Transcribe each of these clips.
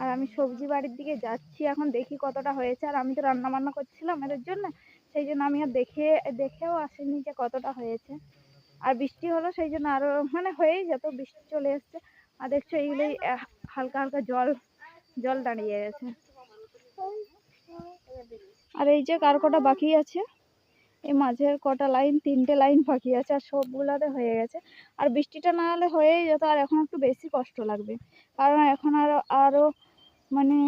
আর আমি সবজি বাড়ির দিকে যাচ্ছি এখন, দেখি কতটা হয়েছে। আর আমি তো রান্না বান্না করছিলাম এদের জন্য, সেই জন্য আমি আর দেখে, দেখেও আসিনি যে কতটা হয়েছে। আর বৃষ্টি হলো, সেই জন্য আরও মানে হয়েই যেত বৃষ্টি চলে এসছে। আর দেখছ এইগুলোই হালকা হালকা জল জল দাঁড়িয়ে গেছে। আর এই যে কার কটা বাকি আছে? এই মাঝের কটা লাইন, তিনটে লাইন ফাঁকি আছে আর সবগুলাতে হয়ে গেছে। আর বৃষ্টিটা না হলে হয়েই যেত আর এখন একটু বেশি কষ্ট লাগবে। কারণ এখন আরও আরও মানে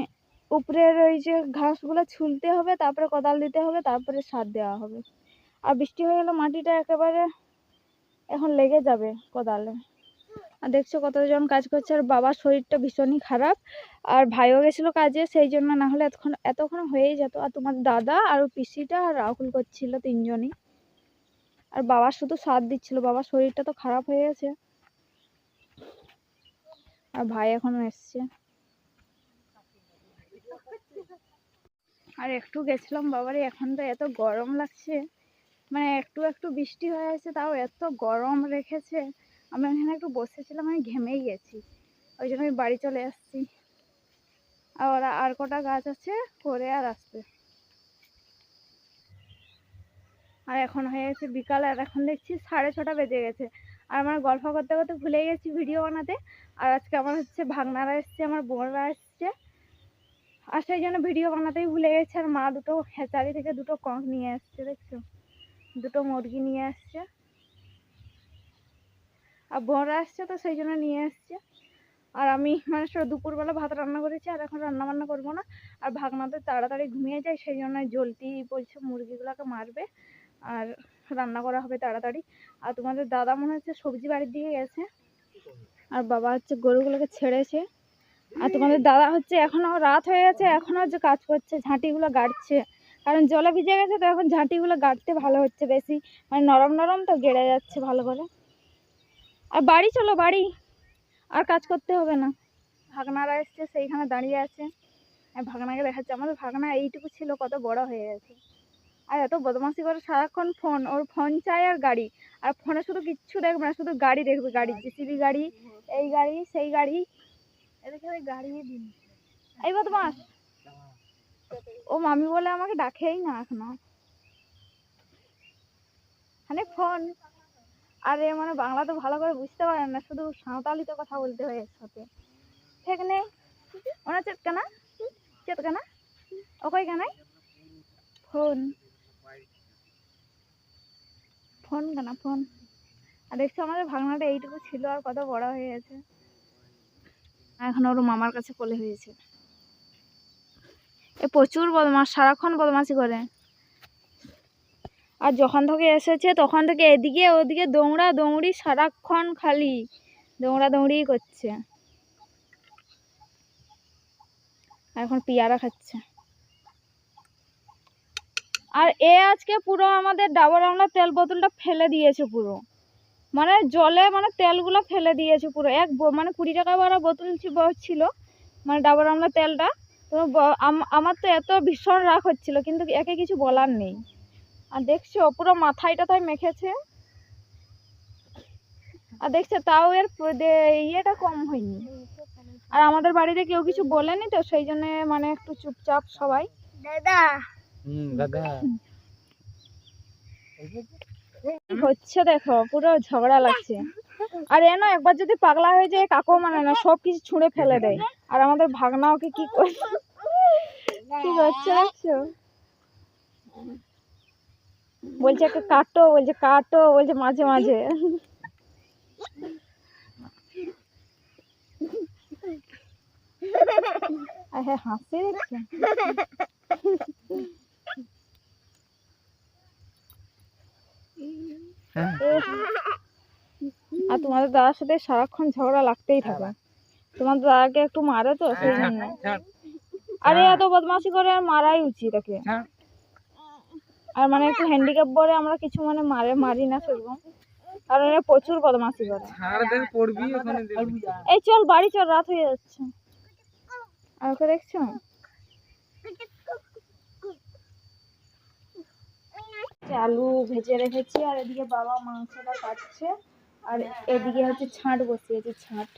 উপরের ওই যে ঘাসগুলো ছুলতে হবে, তারপরে কোদাল দিতে হবে, তারপরে সার দেওয়া হবে। আর বৃষ্টি হয়ে গেলে মাটিটা একেবারে এখন লেগে যাবে কোদালে। আর দেখছ কতজন কাজ করছে, আর বাবার শরীরটা ভীষণই খারাপ। আর ভাইও গেছিল কাজে, সেই জন্য না হলে এতক্ষণ এতক্ষণ হয়েই যেত। আর তোমার দাদা আর পিসিটা আর রাহুল করছিল তিনজনই। আর বাবা শুধু সাথ দিচ্ছিল, বাবার শরীরটা তো খারাপ হয়ে গেছে। আর ভাই এখনও এসছে। আর একটু গেছিলাম বাবারে, এখন তো এত গরম লাগছে। মানে একটু একটু বৃষ্টি হয়ে আছে, তাও এত গরম রেখেছে। আমি এখানে একটু বসেছিলাম, আমি ঘেমেই গেছি। ওই জন্য আমি বাড়ি চলে আসছি। আর ওরা আর কটা গাছ আছে, করে আর আসবে। আর এখন হয়ে গেছে বিকাল, আর এখন দেখছি সাড়ে ছটা বেজে গেছে। আর আমার গল্প করতে করতে ভুলে গেছি ভিডিও বানাতে। আর আজকে আমার হচ্ছে ভাগনারা এসছে, আমার বোনরা এসছে। আর সেই জন্য ভিডিও বানাতেই ভুলে গেছে। আর মা দুটো হেঁচারি থেকে দুটো কক নিয়ে এসছে, দেখছ? দুটো মুরগি নিয়ে আসছে আর বোনরা আসছে তো সেই জন্য নিয়ে এসছে আর আমি মানে দুপুরবেলা ভাত রান্না করেছি আর এখন রান্না বান্না করব না। আর ভাগনাতে তাড়াতাড়ি ঘুমিয়ে যায়, সেই জন্য জলদি বলছে মুরগিগুলোকে মারবে। আর রান্না করা হবে তাড়াতাড়ি। আর তোমাদের দাদা মনে হচ্ছে সবজি বাড়ির দিকে গেছে। আর বাবা হচ্ছে গরুগুলোকে ছেড়েছে। আর তোমাদের দাদা হচ্ছে এখনও রাত হয়ে গেছে, এখনও যে কাজ করছে, ঝাঁটিগুলো গাড়ছে। কারণ জলে ভিজে গেছে তো এখন ঝাঁটিগুলো গাড়তে ভালো হচ্ছে বেশি। মানে নরম নরম তো গেড়ে যাচ্ছে ভালো করে। আর বাড়ি চলো, বাড়ি। আর কাজ করতে হবে না। ভাগনারা এসছে, সেইখানে দাঁড়িয়ে আছে। আর ভাগনাকে দেখাচ্ছে। আমাদের ভাগনা এইটুকু ছিল, কত বড় হয়ে গেছে। আর এত বদমাশি করে সারাক্ষণ ফোন। ওর ফোন চাই আর গাড়ি। আর ফোনে শুধু কিচ্ছু দেখবে না, শুধু গাড়ি দেখবে। গাড়ি, জিসিবি গাড়ি, এই গাড়ি, সেই গাড়ি। এদিকে ওই গাড়ি দিন। এই বদমাস ও মামি বলে আমাকে ডাকেই না এখনও। মানে ফোন। আর এ মানে বাংলা তো ভালো করে বুঝতে পারে না, শুধু সাঁওতালিতে কথা বলতে হয় এর সাথে ঠিক নেই? ওনা চেত কানা চেত কানা? অকই কানাই ফোন। ফোন কানা? ফোন। আর দেখছ আমাদের ভাগনাটা এইটুকু ছিল আর কত বড় হয়ে গেছে। এখন ওর মামার কাছে কোলে হয়েছে। এ প্রচুর বদমাস সারাক্ষণ বদমাশি করে। আর যখন থেকে এসেছে, তখন থেকে এদিকে ওদিকে দৌড়া দৌড়ি সারাক্ষণ খালি। দৌড়া দৌড়িই করছে। আর এখন পেয়ারা খাচ্ছে। আর এ আজকে পুরো আমাদের ডাবর আমলা তেল বোতলটা ফেলে দিয়েছে পুরো। মানে জলে মানে তেলগুলো ফেলে দিয়েছে পুরো। এক মানে কুড়ি টাকা বারা বোতল ছিল মানে ডাবর আমলা তেলটা। তো আমার তো এত ভীষণ রাগ হচ্ছিল, কিন্তু একে কিছু বলার নেই। আর দেখছ পুরো মাথায় টাথায় মেখেছে। আর দেখছে তাও এর ইয়েটা কম হয়নি। আর আমাদের বাড়িতে কেউ কিছু বলেনি তো সেই জন্য মানে একটু চুপচাপ সবাই। দাদা। হুম দাদা। হচ্ছে দেখো পুরো ঝগড়া লাগছে। আর এ না একবার যদি পাগলা হয়ে যায় কাকু মানে না সব কিছু ছুঁড়ে ফেলে দেয়। আর আমাদের ভাগনা ওকে কি করছে কি করছে দেখছ? বলছে একটা কাটো বলছে কাটো বলছে মাঝে মাঝে। আর হ্যাঁ দেখছ? হ্যাঁ। আর তোমাদের দাদার সাথে সারাক্ষণ ঝগড়া লাগতেই থাকে। তোমাদের দাদাকে একটু মারে তো সেই জন্য। আরে এত বদমাশি করে আর মারাই উচিত একে। ছাড়। আর মানে একটু হ্যান্ডিক্যাপ বলে আমরা কিছু মানে মারে মারি না সেরকম। কারণ এরা প্রচুর বদমাশি করে। ছাড় পড়বি ওখানে দেখবি এই চল বাড়ি চল রাত হয়ে যাচ্ছে। আর ওকে দেখছ? আলু ভেজে রেখেছি আর এদিকে বাবা মাংসটা কাটছে। আর এদিকে হচ্ছে ছাঁট বসিয়েছে ছাঁট।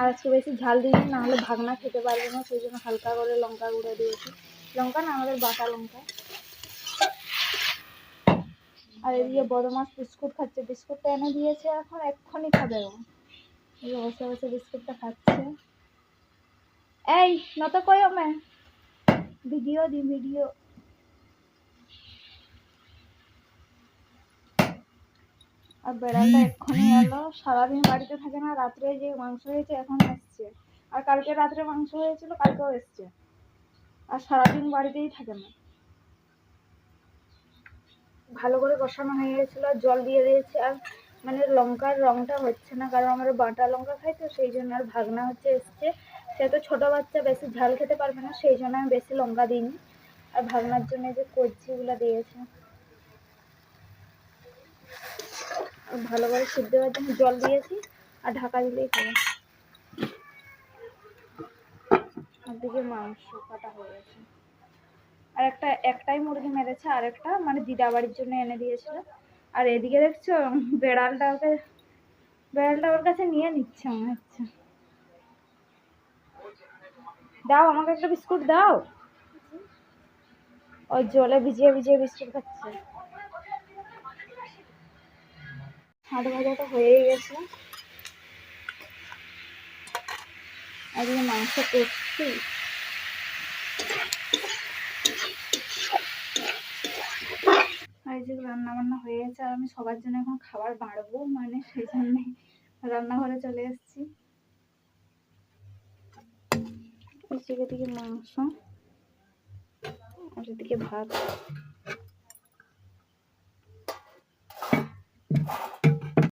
আর একটু বেশি ঝাল দিইনি না হলে ভাগনা খেতে পারবে না সেই জন্য হালকা করে লঙ্কা গুঁড়ো দিয়েছি। লঙ্কা না, আমাদের বাটা লঙ্কা। আর এদিকে বদমাস বিস্কুট খাচ্ছে। বিস্কুটটা এনে দিয়েছে এখন, এক্ষুনি খাবে ও। বসে বসে বিস্কুটটা খাচ্ছে। এই নত কই মে ভিডিও দি, ভিডিও। আর বেড়ালটা এক্ষুনি এলো সারাদিন বাড়িতে থাকে না, রাত্রে যে মাংস হয়েছে এখন এসছে আর কালকে রাত্রে মাংস হয়েছিল, কালকেও এসছে। আর সারাদিন বাড়িতেই থাকে না। ভালো করে কষানো হয়ে গেছিল, আর জল দিয়ে দিয়েছে, আর মানে লঙ্কার রংটা হচ্ছে না, কারণ আমরা বাটা লঙ্কা খাই তো, সেই জন্য আর ভাগনা হচ্ছে এসছে। সে তো ছোটো বাচ্চা, বেশি ঝাল খেতে পারবে না, সেই জন্য আমি বেশি লঙ্কা দিইনি। আর ভাগনার জন্য যে কচ্ছিগুলো দিয়েছে। ভালো করে সিদ্ধ হওয়ার জন্য জল দিয়েছি, আর ঢাকা দিলেই হবে। আর দিকে মাংস কাটা হয়ে গেছে। আর একটা, একটাই মুরগি মেরেছে আর একটা মানে দিদা বাড়ির জন্য এনে দিয়েছিল। আর এদিকে দেখছ বেড়ালটা ওকে বেড়ালটা ওর কাছে নিয়ে নিচ্ছে মনে হচ্ছে। দাও, আমাকে একটা বিস্কুট দাও। ওই জলে ভিজিয়ে ভিজিয়ে বিস্কুট খাচ্ছে। হাট ভাজাটা হয়েই গেছে আর এদিকে মাংস করছি। যে রান্না বান্না হয়ে গেছে আর আমি সবার জন্য এখন খাবার বাড়বো মানে সেই জন্যে রান্নাঘরে চলে এসেছি। এদিকে দিকে মাংস, আর এদিকে ভাত।